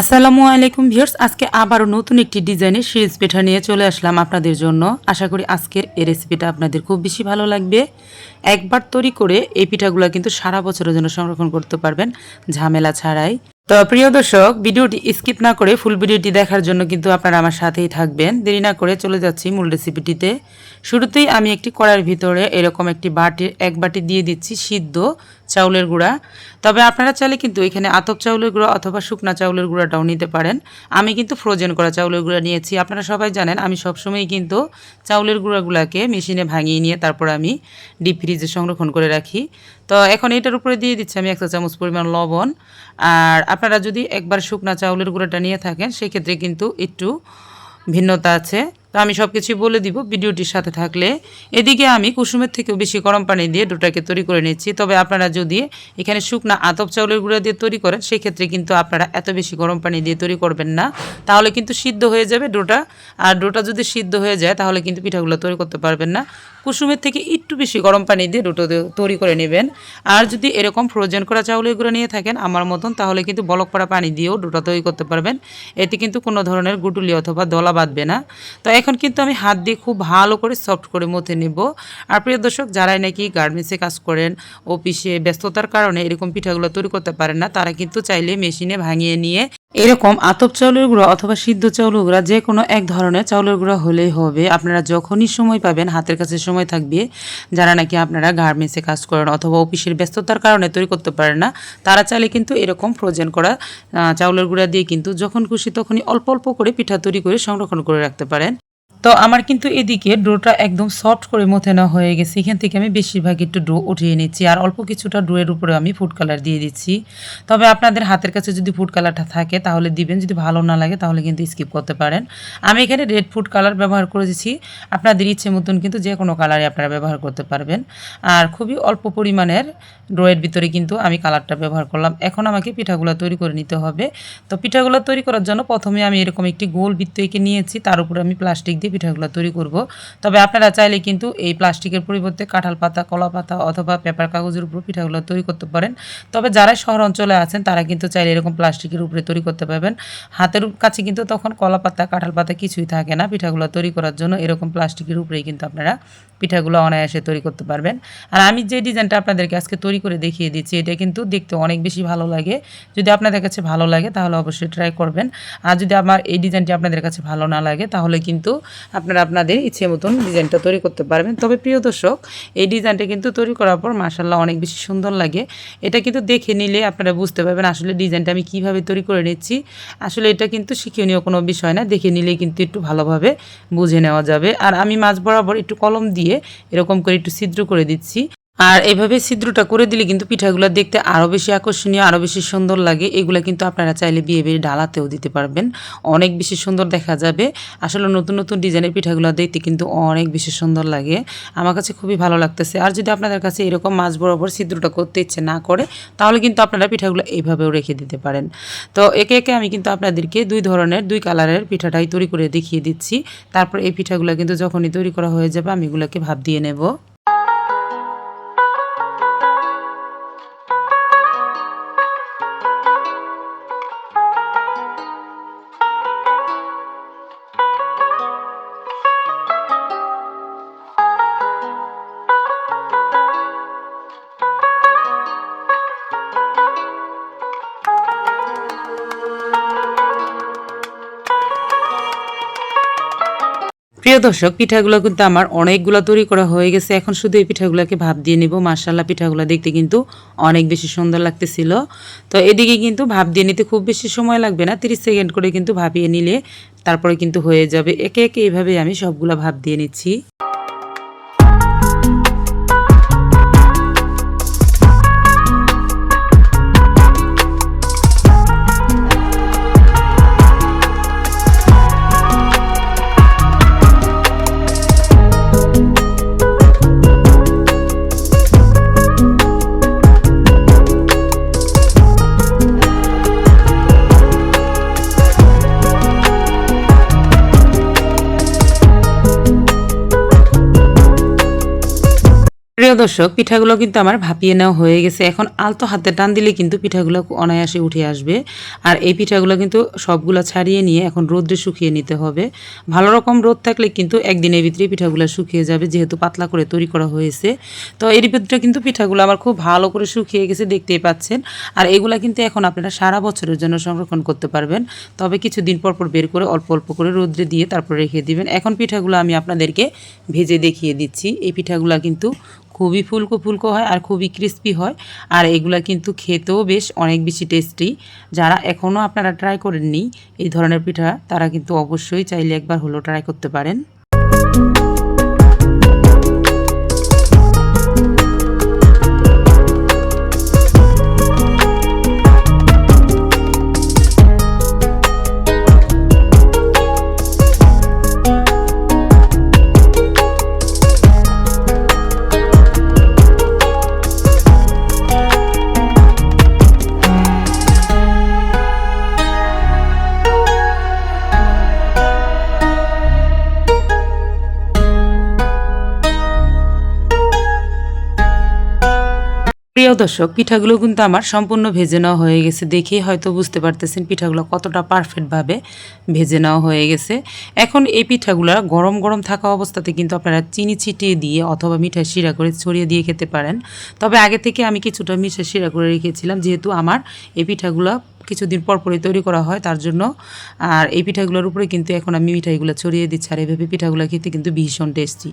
আসসালামু আলাইকুম ভিউয়ার্স, আজকে আবারও নতুন একটি ডিজাইনের সিরিজ পিঠা নিয়ে চলে আসলাম আপনাদের জন্য। আশা করি আজকের এই রেসিপিটা আপনাদের খুব বেশি ভালো লাগবে। একবার তৈরি করে এই পিঠাগুলো কিন্তু সারা বছরের জন্য সংরক্ষণ করতে পারবেন, ঝামেলা ছাড়াই। তো প্রিয় দর্শক, ভিডিওটি স্কিপ না করে ফুল ভিডিওটি দেখার জন্য কিন্তু আপনারা আমার সাথেই থাকবেন। দেরি না করে চলে যাচ্ছি মূল রেসিপিটিতে। শুরুতেই আমি একটি কড়াইয়ের ভিতরে এরকম একটি বাটির, এক বাটি দিয়ে দিচ্ছি সিদ্ধ চাউলের গুঁড়া। তবে আপনারা চাইলে কিন্তু এখানে আতপ চাউলের গুঁড়া অথবা শুকনা চাউলের গুঁড়াটাও নিতে পারেন। আমি কিন্তু ফ্রোজেন করা চাউলের গুঁড়া নিয়েছি। আপনারা সবাই জানেন, আমি সবসময় কিন্তু চাউলের গুঁড়াগুলোকে মেশিনে ভাঙিয়ে নিয়ে তারপর আমি ডিপ ফ্রিজে সংরক্ষণ করে রাখি। তো এখন এটার উপরে দিয়ে দিচ্ছি আমি এক চা চামচ পরিমাণ লবণ। আর আপনারা যদি একবার শুকনা চাউলের গুঁড়াটা নিয়ে থাকেন, সেক্ষেত্রে কিন্তু একটু ভিন্নতা আছে। তো আমি সব কিছুই বলে দিব ভিডিওটির সাথে থাকলে। এদিকে আমি কুসুমের থেকেও বেশি গরম পানি দিয়ে ডোটাকে তৈরি করে নিচ্ছি। তবে আপনারা যদি এখানে শুকনা আতপ চাউলের গুঁড়া দিয়ে তৈরি করেন, সেক্ষেত্রে কিন্তু আপনারা এত বেশি গরম পানি দিয়ে তৈরি করবেন না। তাহলে কিন্তু সিদ্ধ হয়ে যাবে ডোটা। আর ডোটা যদি সিদ্ধ হয়ে যায়, তাহলে কিন্তু পিঠাগুলো তৈরি করতে পারবেন না। কুসুমের থেকে একটু বেশি গরম পানি দিয়ে ডোটো তৈরি করে নেবেন। আর যদি এরকম ফ্রোজেন করা চাউলের গুঁড়ো নিয়ে থাকেন, আমার মতন, তাহলে কিন্তু বলক পড়া পানি দিয়েও ডোটা তৈরি করতে পারবেন। এতে কিন্তু কোনো ধরনের গুটুলি অথবা দলা বাঁধবে না। তো এখন কিন্তু আমি হাত দিয়ে খুব ভালো করে সফট করে মথে নেব। আর প্রিয় দর্শক, যারাই নাকি গার্মেন্টসে কাজ করেন, অফিসে ব্যস্ততার কারণে এরকম পিঠাগুলো তৈরি করতে পারেন না, তারা কিন্তু চাইলে মেশিনে ভাঙিয়ে নিয়ে এরকম আতপ চাউলের গুঁড়ো অথবা সিদ্ধ চাউলের গুঁড়া যে কোনো এক ধরনের চাউলের গুঁড়া হলেই হবে। আপনারা যখনই সময় পাবেন, হাতের কাছে সময় থাকবে, যারা নাকি আপনারা গার্মেন্টসে কাজ করেন অথবা অফিসের ব্যস্ততার কারণে তৈরি করতে পারেন না, তারা চাইলে কিন্তু এরকম ফ্রোজেন করা চাউলের গুঁড়া দিয়ে কিন্তু যখন খুশি তখনই অল্প অল্প করে পিঠা তৈরি করে সংরক্ষণ করে রাখতে পারেন। তো আমার কিন্তু এদিকে ডোটা একদম সফট করে মথে নেওয়া হয়ে গেছে। এখান থেকে আমি বেশিরভাগ একটু ডো উঠিয়ে নিচ্ছি। আর অল্প কিছুটা ডোয়ের উপরে আমি ফুড কালার দিয়ে দিচ্ছি। তবে আপনাদের হাতের কাছে যদি ফুড কালারটা থাকে, তাহলে দিবেন। যদি ভালো না লাগে, তাহলে কিন্তু স্কিপ করতে পারেন। আমি এখানে রেড ফুড কালার ব্যবহার করেছি আপনাদের ইচ্ছে মতন কিন্তু যে কোনো কালারে আপনারা ব্যবহার করতে পারবেন। আর খুবই অল্প পরিমাণের ডোয়ের ভিতরে কিন্তু আমি কালারটা ব্যবহার করলাম। এখন আমাকে পিঠাগুলো তৈরি করে নিতে হবে। তো পিঠাগুলো তৈরি করার জন্য প্রথমে আমি এরকম একটি গোল বৃত্ত এঁকে নিয়েছি। তার উপরে আমি প্লাস্টিক দিয়ে পিঠাগুলো তৈরি করব। তবে আপনারা চাইলে কিন্তু এই প্লাস্টিকের পরিবর্তে কাঁঠাল পাতা, কলা পাতা অথবা পেপার কাগজের উপর পিঠাগুলো তৈরি করতে পারেন। তবে যারা শহর অঞ্চলে আছেন, তারা কিন্তু চাইলে এরকম প্লাস্টিকের উপরে তৈরি করতে পারবেন। হাতের কাছে কিন্তু তখন কলা পাতা, কাঁঠাল পাতা কিছুই থাকে না। পিঠাগুলো তৈরি করার জন্য এরকম প্লাস্টিকের উপরেই কিন্তু আপনারা পিঠাগুলো অনায়াসে তৈরি করতে পারবেন। আর আমি যে ডিজাইনটা আপনাদেরকে আজকে তৈরি করে দেখিয়ে দিচ্ছি, এটা কিন্তু দেখতে অনেক বেশি ভালো লাগে। যদি আপনাদের কাছে ভালো লাগে, তাহলে অবশ্যই ট্রাই করবেন। আর যদি আমার এই ডিজাইনটি আপনাদের কাছে ভালো না লাগে, তাহলে কিন্তু আপনারা আপনাদের ইচ্ছে মতন ডিজাইনটা তৈরি করতে পারবেন। তবে প্রিয় দর্শক, এই ডিজাইনটা কিন্তু তৈরি করার পর মার্শাল্লাহ অনেক বেশি সুন্দর লাগে। এটা কিন্তু দেখে নিলে আপনারা বুঝতে পারবেন আসলে ডিজাইনটা আমি কীভাবে তৈরি করে নিচ্ছি। আসলে এটা কিন্তু শিক্ষণীয় কোনো বিষয় না, দেখে নিলে কিন্তু একটু ভালোভাবে বুঝে নেওয়া যাবে। আর আমি মাছ বরাবর একটু কলম দিয়ে এরকম করে একটু ছিদ্র করে দিচ্ছি। আর এভাবে ছিদ্রটা করে দিলে কিন্তু পিঠাগুলো দেখতে আরও বেশি আকর্ষণীয় আরও বেশি সুন্দর লাগে। এগুলো কিন্তু আপনারা চাইলে বিয়ে বিয়ে ডালাতেও দিতে পারবেন। অনেক বেশি সুন্দর দেখা যাবে। আসলে নতুন নতুন ডিজাইনের পিঠাগুলো দেখতে কিন্তু অনেক বেশি সুন্দর লাগে। আমার কাছে খুবই ভালো লাগতেছে। আর যদি আপনাদের কাছে এরকম মাছ বরাবর ছিদ্রটা করতে ইচ্ছে না করে, তাহলে কিন্তু আপনারা পিঠাগুলো এইভাবেও রেখে দিতে পারেন। তো একে একে আমি কিন্তু আপনাদেরকে দুই ধরনের, দুই কালারের পিঠাটাই তৈরি করে দেখিয়ে দিচ্ছি। তারপর এই পিঠাগুলো কিন্তু যখনই তৈরি করা হয়ে যাবে, আমি এগুলোকে ভাব দিয়ে নেব। প্রিয় দর্শক, পিঠাগুলো কিন্তু আমার অনেকগুলো তৈরি করা হয়ে গেছে। এখন শুধু এই পিঠাগুলোকে ভাপ দিয়ে নিব। মার্শাল্লাহ পিঠাগুলো দেখতে কিন্তু অনেক বেশি সুন্দর লাগতেছিল। তো এদিকে কিন্তু ভাপ দিয়ে নিতে খুব বেশি সময় লাগবে না। তিরিশ সেকেন্ড করে কিন্তু ভাপিয়ে নিলে তারপরে কিন্তু হয়ে যাবে। একে একে এইভাবে আমি সবগুলো ভাপ দিয়ে নিচ্ছি। প্রিয় দর্শক, পিঠাগুলো কিন্তু আমার ভাপিয়ে নেওয়া হয়ে গেছে। এখন আলতো হাতে টান দিলে কিন্তু পিঠাগুলো অনায়াসে উঠে আসবে। আর এই পিঠাগুলো কিন্তু সবগুলো ছাড়িয়ে নিয়ে এখন রোদ্রে শুকিয়ে নিতে হবে। ভালো রকম রোদ থাকলে কিন্তু একদিনের ভিতরে পিঠাগুলো শুকিয়ে যাবে, যেহেতু পাতলা করে তৈরি করা হয়েছে। তো এর ভিতরে কিন্তু পিঠাগুলো আমার খুব ভালো করে শুকিয়ে গেছে, দেখতেই পাচ্ছেন। আর এগুলা কিন্তু এখন আপনারা সারা বছরের জন্য সংরক্ষণ করতে পারবেন। তবে কিছুদিন পর পর বের করে অল্প অল্প করে রোদ্রে দিয়ে তারপর রেখে দিবেন। এখন পিঠাগুলো আমি আপনাদেরকে ভেজে দেখিয়ে দিচ্ছি। এই পিঠাগুলো কিন্তু খুবই ফুলকো ফুলকো হয় আর খুবই ক্রিস্পি হয়। আর এগুলো কিন্তু খেতেও বেশ অনেক বেশি টেস্টি যারা এখনও আপনারা ট্রাই করেননি এই ধরনের পিঠা, তারা কিন্তু অবশ্যই চাইলে একবার হলো ট্রাই করতে পারেন। প্রিয় দর্শক, পিঠাগুলো কিন্তু আমার সম্পূর্ণ ভেজে নেওয়া হয়ে গেছে দেখেই হয়তো বুঝতে পারতেছেন পিঠাগুলো কতটা পারফেক্টভাবে ভেজে নেওয়া হয়ে গেছে। এখন এই পিঠাগুলো গরম গরম থাকা অবস্থাতে কিন্তু আপনারা চিনি ছিটিয়ে দিয়ে অথবা মিঠা শিরা করে ছড়িয়ে দিয়ে খেতে পারেন। তবে আগে থেকে আমি কিছুটা মিঠা শিরা করে রেখেছিলাম, যেহেতু আমার এই পিঠাগুলো কিছুদিন পর পরই তৈরি করা হয়, তার জন্য। আর এই পিঠাগুলোর উপরে কিন্তু এখন আমি মিঠাইগুলো ছড়িয়ে দিচ্ছি, আর এইভাবে পিঠাগুলো খেতে কিন্তু ভীষণ টেস্টি।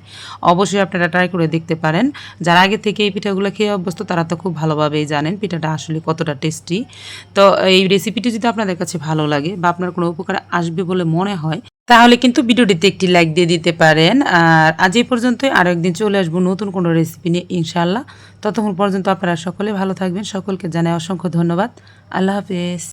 অবশ্যই আপনারা ট্রাই করে দেখতে পারেন। যারা আগে থেকে এই পিঠাগুলো খেয়ে অভ্যস্ত, তারা তো খুব ভালোভাবেই জানেন পিঠাটা আসলে কতটা টেস্টি। তো এই রেসিপিটি যদি আপনাদের কাছে ভালো লাগে বা আপনার কোনো উপকার আসবে বলে মনে হয় তাহলে কিন্তু ভিডিওটিতে একটি লাইক দিয়ে দিতে পারেন। আর আজ এই পর্যন্তই। আরও একদিন চলে আসব নতুন কোনো রেসিপি নিয়ে ইনশাল্লাহ ততক্ষণ পর্যন্ত আপনারা সকলে ভালো থাকবেন। সকলকে জানাই অসংখ্য ধন্যবাদ। আল্লাহ হাফেজ।